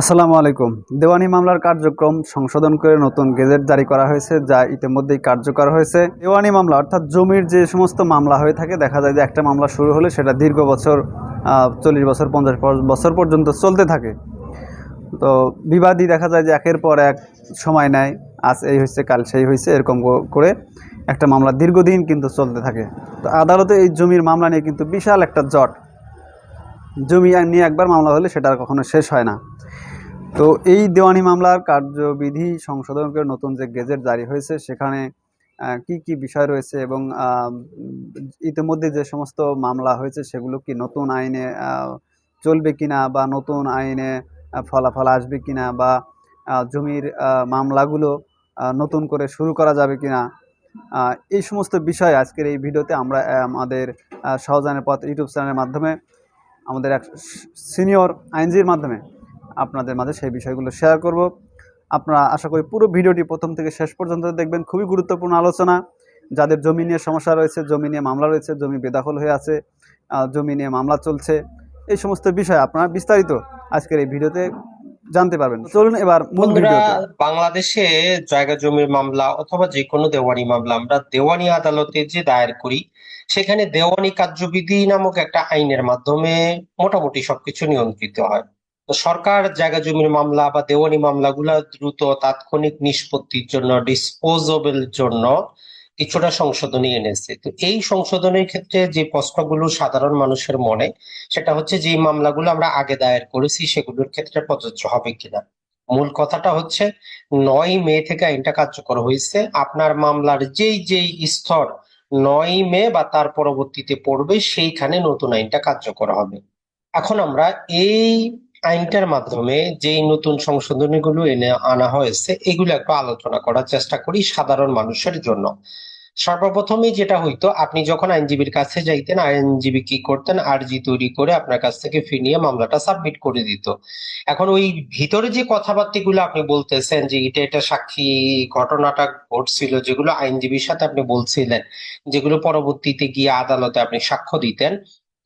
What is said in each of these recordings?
আসসালামু আলাইকুম। দেওয়ানি মামলার কার্যক্রম সংশোধন করে নতুন গেজেট জারি করা হয়েছে, যা ইতিমধ্যেই কার্যকর হয়েছে। দেওয়ানি মামলা, অর্থাৎ জমির যে সমস্ত মামলা হয়ে থাকে, দেখা যায় যে একটা মামলা শুরু হলে সেটা দীর্ঘ বছর চল্লিশ বছর, পঞ্চাশ বছর পর্যন্ত চলতে থাকে। তো বিবাদী দেখা যায় যে একের পর এক সময় নেয়, আজ এই হয়েছে, কাল সেই হয়েছে, এরকম করে একটা মামলা দীর্ঘদিন কিন্তু চলতে থাকে। তো আদালতে এই জমির মামলা নিয়ে কিন্তু বিশাল একটা জট। জমি নিয়ে একবার মামলা হলে সেটা আর কখনো শেষ হয় না। তো এই দেওয়ানি মামলার কার্যবিধি সংশোধন করে নতুন যে গেজেট জারি হয়েছে, সেখানে কি কি বিষয় রয়েছে এবং ইতিমধ্যে যে সমস্ত মামলা হয়েছে সেগুলো কি নতুন আইনে চলবে কিনা বা নতুন আইনে ফলাফল আসবে কিনা বা জমির মামলাগুলো নতুন করে শুরু করা যাবে কিনা এই সমস্ত বিষয় আজকের এই ভিডিওতে আমরা আমাদের সহজানের পথ ইউটিউব চ্যানেলের মাধ্যমে, আমাদের এক সিনিয়র আইনজীবীর মাধ্যমে আপনাদের মাঝে সেই বিষয়গুলো শেয়ার করব। আপনারা আশা করি পুরো ভিডিওটি প্রথম থেকে শেষ পর্যন্ত দেখবেন। খুবই গুরুত্বপূর্ণ আলোচনা। যাদের জমি নিয়ে সমস্যা রয়েছে জমি নিয়ে মামলা রয়েছে জমি বেদাখল হয়ে আছে জমি নিয়ে মামলা চলছে এই সমস্ত বিষয় আপনারা বিস্তারিত আজকের এই ভিডিওতে জানতে পারবেন। চলুন এবার মূল ভিডিওতে। বাংলাদেশে জায়গা জমির মামলা অথবা যে কোনো দেওয়ানি মামলা আমরা দেওয়ানি আদালতে যে দায়ের করি সেখানে দেওয়ানি কার্যবিধি নামক একটা আইনের মাধ্যমে মোটামুটি সবকিছু নিয়ন্ত্রিত হয়। সরকার জায়গা জমির মামলা বা দেওয়ানি মামলাগুলা দ্রুত তাৎক্ষণিক নিষ্পত্তির জন্য ডিসপোজেবল জন্য কিছুটা সংশোধনী এনেছে। তো এই সংশোধনের ক্ষেত্রে যে প্রশ্নগুলো সাধারণ মানুষের মনে, সেটা হচ্ছে যে মামলাগুলো আমরা আগে দায়ের করেছি, সেগুলোর ক্ষেত্রে প্রযোজ্য হবে কিনা। মূল কথাটা হচ্ছে নয় মে থেকে আইনটা কার্যকর হয়েছে। আপনার মামলার যেই যেই স্তর নয় মে বা তার পরবর্তীতে পড়বে, সেইখানে নতুন আইনটা কার্যকর হবে। এখন আমরা এই আইনটার মাধ্যমে যেই নতুন সংশোধনীগুলো এনে আনা হয়েছে এগুলো একটু আলোচনা করার চেষ্টা করি সাধারণ মানুষের জন্য। সর্বপ্রথমে যেটা হইতো আপনি যখন আইনজীবীর কাছে যাইতেন আইনজীবী কি করতেন? আরজি তৈরি করে আপনার কাছ থেকে ফি নিয়ে মামলাটা সাবমিট করে দিত। এখন ওই ভিতরে যে কথাবার্তাগুলো আপনি বলতেছেন যে এটা এটা সাক্ষী ঘটনাটা ঘটছিল যেগুলো আইনজীবীর সাথে আপনি বলছিলেন যেগুলো পরবর্তীতে গিয়ে আদালতে আপনি সাক্ষ্য দিতেন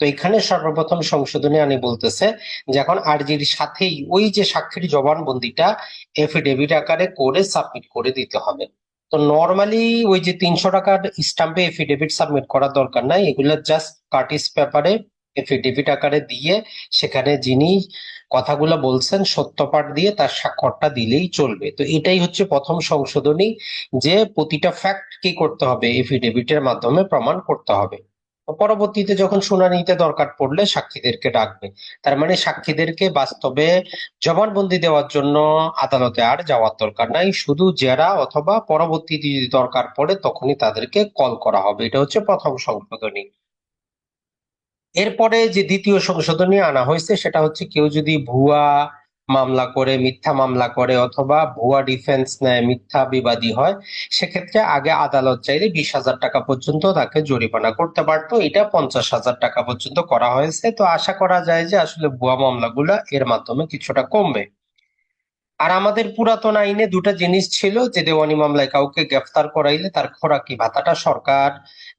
তো এখানে সর্বপ্রথম সংশোধনী আনি বলতেছে যে এখন আরজির সাথেই ওই যে সাক্ষীর জবানবন্দিটা এফিডেভিট আকারে করে সাবমিট করে দিতে হবে। তো নর্মালি ওই যে তিনশো টাকার স্টাম্পে এফিডেভিট সাবমিট করার দরকার নাই, এগুলো জাস্ট কার্টিস পেপারে এফিডেভিট আকারে দিয়ে সেখানে যিনি কথাগুলো বলছেন সত্যপাঠ দিয়ে তার স্বাক্ষরটা দিলেই চলবে। তো এটাই হচ্ছে প্রথম সংশোধনী যে প্রতিটা ফ্যাক্ট কি করতে হবে এফিডেভিটের মাধ্যমে প্রমাণ করতে হবে। পরবর্তীতে যখন শুনানিতে দরকার পড়লে সাক্ষীদেরকে ডাকবে। তার মানে সাক্ষীদেরকে বাস্তবে জবানবন্দি দেওয়ার জন্য আদালতে আর যাওয়ার দরকার নাই। শুধু জেরা অথবা পরবর্তীতে যদি দরকার পড়ে তখনই তাদেরকে কল করা হবে। এটা হচ্ছে প্রথম সংশোধনী। এরপরে যে দ্বিতীয় সংশোধনী আনা হয়েছে সেটা হচ্ছে কেউ যদি ভুয়া মামলা করে, মিথ্যা মামলা করে অথবা ভুয়া ডিফেন্স নেয়, মিথ্যা বিবাদী হয়, সেক্ষেত্রে আগে আদালত চাইলে বিশ হাজার টাকা পর্যন্ত তাকে জরিমানা করতে পারতো। এটা পঞ্চাশ হাজার টাকা পর্যন্ত করা হয়েছে। তো আশা করা যায় যে আসলে ভুয়া মামলাগুলো এর মাধ্যমে কিছুটা কমবে। আর আমাদের পুরাতন আইনে দুটা জিনিস ছিল যে দেওয়ানি মামলায় কাউকে গ্রেফতার করাইলে তার খোরাকি ভাতাটা সরকার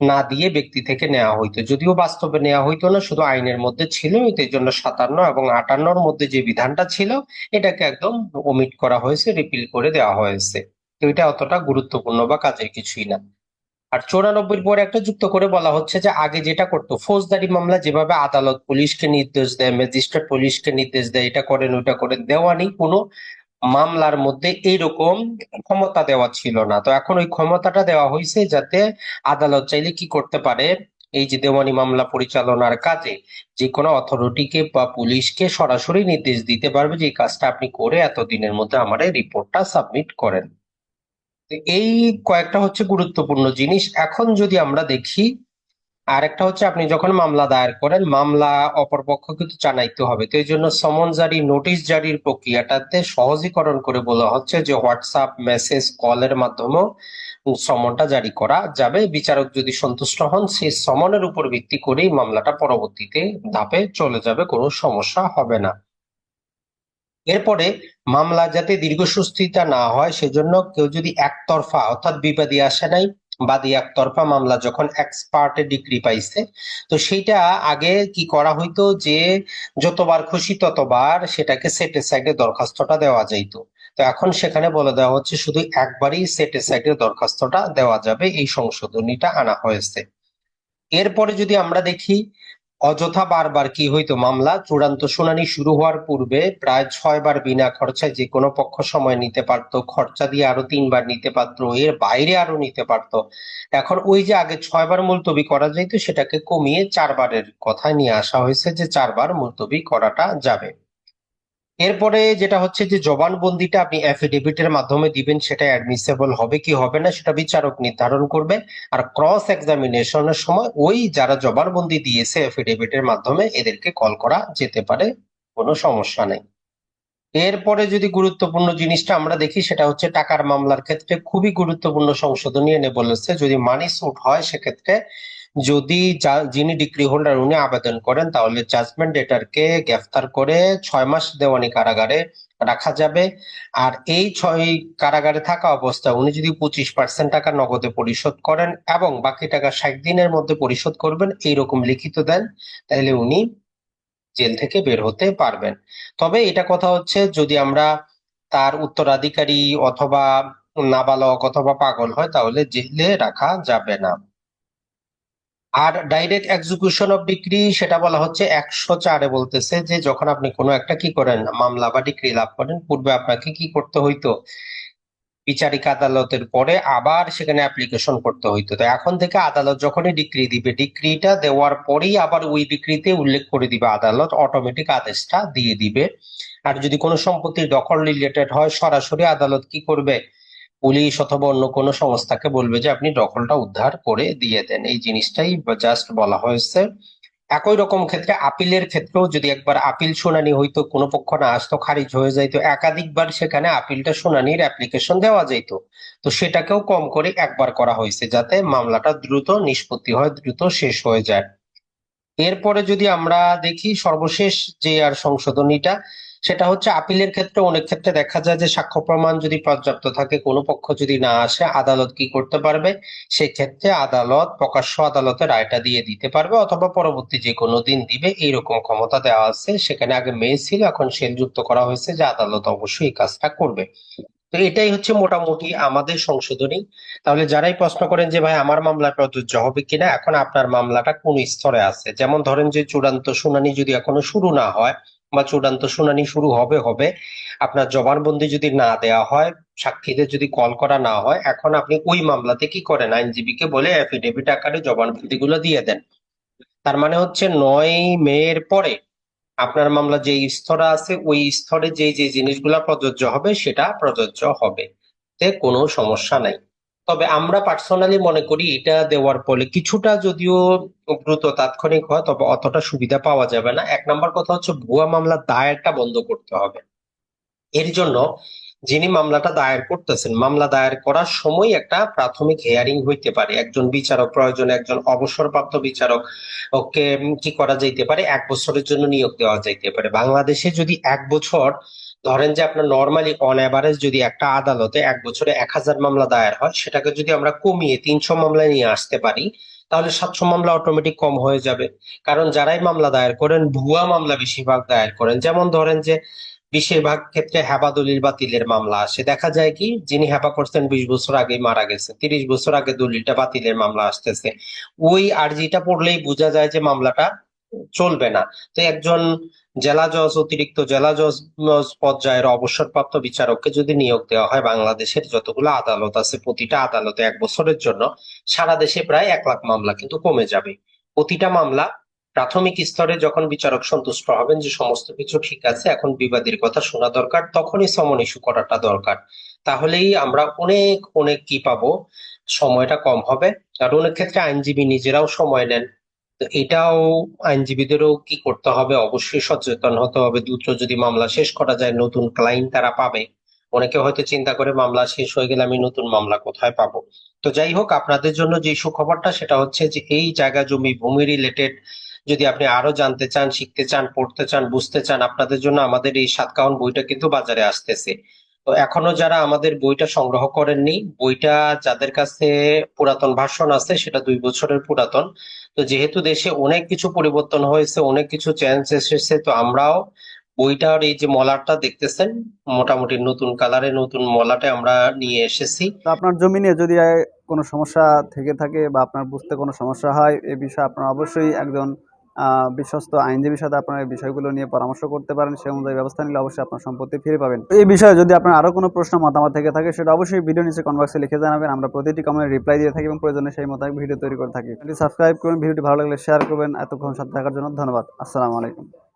না দিয়ে ব্যক্তি থেকে নেওয়া হইতো। যদিও বাস্তবে নেওয়া হইতো না, শুধু আইনের মধ্যে ছিল এই জন্য সাতান্ন এবং আটান্নর মধ্যে যে বিধানটা ছিল, এটাকে একদম ওমিট করা হয়েছে রিপিল করে দেওয়া হয়েছে। তো এটা অতটা গুরুত্বপূর্ণ বা কাজের কিছুই না। আর চৌরানব্বই পরে একটা যুক্ত করে বলা হচ্ছে যে আগে যেটা করতো, ফৌজদারি মামলা যেভাবে আদালত পুলিশকে নির্দেশ দেয়, ম্যাজিস্ট্রেট পুলিশকে নির্দেশ দেয়, এটা করেন, ওইটা করেন দেওয়ানি কোনো মামলার মধ্যে এইরকম ক্ষমতা দেওয়া ছিল না। তো এখন ওই ক্ষমতাটা দেওয়া হয়েছে যাতে আদালত চাইলে কি করতে পারে? এই যে দেওয়ানি মামলা পরিচালনার কাজে যে কোনো অথরিটিকে বা পুলিশকে সরাসরি নির্দেশ দিতে পারবে যে এই কাজটা আপনি করে এতদিনের মধ্যে আমার এই রিপোর্টটা সাবমিট করেন। এই কয়েকটা হচ্ছে গুরুত্বপূর্ণ জিনিস। এখন যদি আমরা দেখি আর একটা হচ্ছে আপনি যখন মামলা দায়ের করেন, মামলা অপরপক্ষ কিন্তু জানাইতে হবে। তো এই জন্য সমন জারি, নোটিশ জারির প্রক্রিয়াটাতে সহজীকরণ করে বলা হচ্ছে যে হোয়াটসঅ্যাপ, মেসেজ, কলের মাধ্যমেও সমনটা জারি করা যাবে। বিচারক যদি সন্তুষ্ট হন সেই সমনের উপর ভিত্তি করেই মামলাটা পরবর্তীতে ধাপে চলে যাবে, কোনো সমস্যা হবে না। এরপরে মামলা যাতে দীর্ঘসূত্রিতা না হয়, সেজন্য কেউ যদি একতরফা অর্থাৎ বিবাদী আসে নাই বাদী একতরফা মামলা যখন এক্সপার্টে ডিগ্রি পাইছে, তো সেইটা আগে কি করা হইতো যে যতবার খুশি ততবার সেটাকে সেটের সাইডে দরখাস্তটা দেওয়া যাইতো। তো এখন সেখানে বলে দেওয়া হচ্ছে শুধু একবারই সেটের সাইডে দরখাস্তটা দেওয়া যাবে, এই সংশোধনীটা আনা হয়েছে। এরপরে যদি আমরা দেখি অযথা বারবার কি হইতো মামলা? চূড়ান্ত শুনানি শুরু হওয়ার পূর্বে প্রায় ছয়বার বিনা খরচায় যে কোনো পক্ষ সময় নিতে পারত, খরচা দিয়ে আরও তিনবার নিতে পারতো, এর বাইরে আরও নিতে পারত। এখন ওই যে আগে ছয়বার মুলতবি করা যাইতো সেটাকে কমিয়ে চারবারের কথায় নিয়ে আসা হয়েছে যে চারবার মুলতবি করাটা যাবে। এরপরে যেটা হচ্ছে যে জবানবন্দিটা আপনি অ্যাফিডেভিটের মাধ্যমে দিবেন, সেটা অ্যাডমিসেবল হবে কি হবে না সেটা বিচারক নির্ধারণ করবে আর ক্রস এক্সামিনেশনের সময় ওই যারা জবানবন্দি দিয়েছে অ্যাফিডেভিটের মাধ্যমে, এদেরকে কল করা যেতে পারে, কোনো সমস্যা নেই। এরপরে যদি গুরুত্বপূর্ণ জিনিসটা আমরা দেখি, সেটা হচ্ছে টাকার মামলার ক্ষেত্রে খুবই গুরুত্বপূর্ণ সংশোধনী এনে বলেছে যদি মানি সুট হয়, সেক্ষেত্রে যদি যিনি ডিগ্রি হোল্ডার উনি আবেদন করেন, তাহলে জাজমেন্ট ডেটারকে গ্রেফতার করে ছয় মাস দেওয়ানি কারাগারে রাখা যাবে। আর এই ছয় কারাগারে থাকা অবস্থায় উনি যদি পঁচিশ পার্সেন্ট টাকা নগদে পরিশোধ করেন এবং বাকি টাকা ষাট দিনের মধ্যে পরিশোধ করবেন, এইরকম লিখিত দেন, তাহলে উনি জেল থেকে বের হতে পারবেন। তবে এটা কথা হচ্ছে, যদি আমরা তার উত্তরাধিকারী অথবা নাবালক অথবা পাগল হয়, তাহলে জেলে রাখা যাবে না। আর ডাইরেক্ট এক্সিকিউশন অফ ডিগ্রি সেটা বলা হচ্ছে একশো চারে বলতেছে যে যখন আপনি কোনো একটা কি করেন, মামলা বা ডিগ্রি লাভ করেন, পূর্বে আপনাকে কি করতে হইতো? বিচারিক আদালতের পরে আবার সেখানে অ্যাপ্লিকেশন করতে হইতো। তো এখন থেকে আদালত যখনই ডিগ্রি দিবে ডিগ্রিটা দেওয়ার পরেই আবার ওই ডিগ্রিতে উল্লেখ করে দিবে আদালত অটোমেটিক আদেশটা দিয়ে দিবে। আর যদি কোনো সম্পত্তির দখল রিলেটেড হয়, সরাসরি আদালত কি করবে? পুলিশ অথবা অন্য কোনো সংস্থাকে বলবে যে আপনি দখলটা উদ্ধার করে দিয়ে দেন। এই জিনিসটাই জাস্ট বলা হয়েছে। একই রকম ক্ষেত্রে আপিলের ক্ষেত্রেও যদি একবার আপিল শুনানি হইতো, কোনো পক্ষ না আসতো, খারিজ হয়ে যাইতো, একাধিকবার সেখানে আপিলটা শুনানির অ্যাপ্লিকেশন দেওয়া যাইতো। তো সেটাকেও কম করে একবার করা হয়েছে যাতে মামলাটা দ্রুত নিষ্পত্তি হয়, দ্রুত শেষ হয়ে যায়। এরপরে যদি আমরা দেখি, সর্বশেষ যে আর সংশোধনীটা সেটা হচ্ছে আপিলের ক্ষেত্রে অনেক ক্ষেত্রে দেখা যায় যে সাক্ষ্য প্রমাণ যদি পর্যাপ্ত থাকে, কোনো পক্ষ যদি না আসে, আদালত কি করতে পারবে? সেক্ষেত্রে আদালত প্রকাশ্য আদালতে রায়টা দিয়ে দিতে পারবে অথবা পরবর্তী যে কোনো দিন দিবে। এইরকম ক্ষমতা দেওয়া আছে। সেখানে আগে মেয়ে ছিল, এখন সেল যুক্ত করা হয়েছে যে আদালত অবশ্যই এই কাজটা করবে। তো এটাই হচ্ছে মোটামুটি আমাদের সংশোধনী। তাহলে যারাই প্রশ্ন করেন যে, ভাই, আমার মামলা প্রযোজ্য হবে কিনা? এখন আপনার মামলাটা কোন স্তরে আছে? যেমন ধরেন যে চূড়ান্ত শুনানি যদি এখনও শুরু না হয় বা চূড়ান্ত শুনানি শুরু হবে হবে। আপনার জবানবন্দি যদি না দেওয়া হয়, সাক্ষীদের যদি কল করা না হয়, এখন আপনি ওই মামলাতে কি করেন? আইনজীবীকে বলে অ্যাফিডেভিট আকারে জবানবন্দি গুলো দিয়ে দেন। তার মানে হচ্ছে নয় মের পরে আপনার মামলা যে স্তরে আছে, ওই স্তরে যে যে জিনিসগুলা প্রযোজ্য হবে, সেটা প্রযোজ্য হবে। তে কোনো সমস্যা নাই। তবে আমরা পার্সোনালি মনে করি এটা দেওয়ার ফলে কিছুটা যদিও দ্রুত তাৎক্ষণিক হয়, তবে অতটা সুবিধা পাওয়া যাবে না। এক নম্বর কথা হচ্ছে ভুয়া মামলা দায়েরটা বন্ধ করতে হবে। এর জন্য যিনি মামলাটা দায়ের করতেছেন, মামলা দায়ের করার সময় একটা প্রাথমিক হেয়ারিং হইতে পারে। একজন বিচারক প্রয়োজনে, একজন অবসরপ্রাপ্ত বিচারক ওকে কি করা যাইতে পারে? এক বছরের জন্য নিয়োগ দেওয়া যাইতে পারে। বাংলাদেশে যদি এক বছর ধরেন যে আপনার নর্মালি অন অ্যাভারেজ যদি একটা আদালতে এক বছরে এক হাজার মামলা দায়ের হয়, সেটাকে যদি আমরা কমিয়ে তিনশো মামলায় নিয়ে আসতে পারি, তাহলে সাতশো মামলা অটোমেটিক কম হয়ে যাবে। কারণ যারাই মামলা দায়ের করেন, ভুয়া মামলা বেশিরভাগ দায়ের করেন। যেমন ধরেন যে বেশিরভাগ ক্ষেত্রে হেবা দলিল বাতিলের মামলা আসে। দেখা যায় কি, যিনি হেবা করছেন বিশ বছর আগে মারা গেছে। তিরিশ বছর আগে দলিলটা বাতিলের মামলা আসতেছে। ওই আর্জিটা পড়লেই বোঝা যায় যে মামলাটা চলবে না। তো একজন জেলা জজ অতিরিক্ত জেলা জজ পর্যায়ের অবসরপ্রাপ্ত বিচারককে যদি নিয়োগ দেওয়া হয় বাংলাদেশের যতগুলো আদালত আছে, প্রতিটা আদালতে এক বছরের জন্য, সারা দেশে প্রায় এক লাখ মামলা কিন্তু কমে যাবে। প্রতিটা মামলা প্রাথমিক স্তরে যখন বিচারক সন্তুষ্ট হবেন যে সমস্ত কিছু ঠিক আছে, এখন বিবাদীর কথা শোনা দরকার, তখনই সমন ইস্যু করাটা দরকার। তাহলেই আমরা অনেক অনেক কি পাবো, সময়টা কম হবে। আর অনেক ক্ষেত্রে আইনজীবী নিজেরাও সময় নেন। তো এটাও আইনজীবীদেরও কি করতে হবে? অবশ্যই সচেতন হতে হবে। দ্রুত যদি মামলা শেষ করা যায়, নতুন ক্লায়েন্ট তারা পাবে। অনেকে হয়তো চিন্তা করে, মামলা শেষ হয়ে গেলে আমি নতুন মামলা কোথায় পাবো? তো যাই হোক, আপনাদের জন্য যে সুখবরটা, সেটা হচ্ছে যে এই জায়গা জমি, ভূমি রিলেটেড যদি আপনি আরও জানতে চান, শিখতে চান, পড়তে চান, বুঝতে চান, আপনাদের জন্য আমাদের এই সাতকাহন বইটা কিন্তু বাজারে আসতেছে। তো এখনও যারা আমাদের বইটা সংগ্রহ করেননি, বইটা যাদের কাছে পুরাতন ভার্সন আছে, সেটা দুই বছরের পুরাতন। তো যেহেতু দেশে অনেক কিছু পরিবর্তন হয়েছে, অনেক কিছু চেঞ্জ এসেছে, তো আমরাও বইটার এই যে মলাটটা দেখতেছেন, মোটামুটি নতুন কালারে নতুন মলাটে আমরা নিয়ে এসেছি। আপনার জমি নিয়ে যদি কোনো সমস্যা থেকে থাকে বা আপনার বুঝতে কোনো সমস্যা হয়, এ বিষয়ে আপনার অবশ্যই একজন বিশ্বস্ত আইনজীবীর সাথে আপনার এই বিষয়গুলো নিয়ে পরামর্শ করতে পারেন সে অনুযায়ী ব্যবস্থা নিলে অবশ্যই আপনার সম্পত্তি ফিরে পাবেন। এই বিষয়ে যদি আপনার আরও কোনো প্রশ্ন, মতামত থেকে থাকে, সেটা অবশ্যই ভিডিও নিচে কনভার্সে লিখে জানাবেন। আমরা প্রতিটি কমেন্ট রিপ্লাই দিয়ে থাকি এবং প্রয়োজনে সেই মোতাবেক ভিডিও তৈরি করে থাকি। সাবস্ক্রাইব করুন, ভিডিওটি ভালো লাগলে শেয়ার করবেন। এতক্ষণ সাথে থাকার জন্য ধন্যবাদ। আসসালামু আলাইকুম।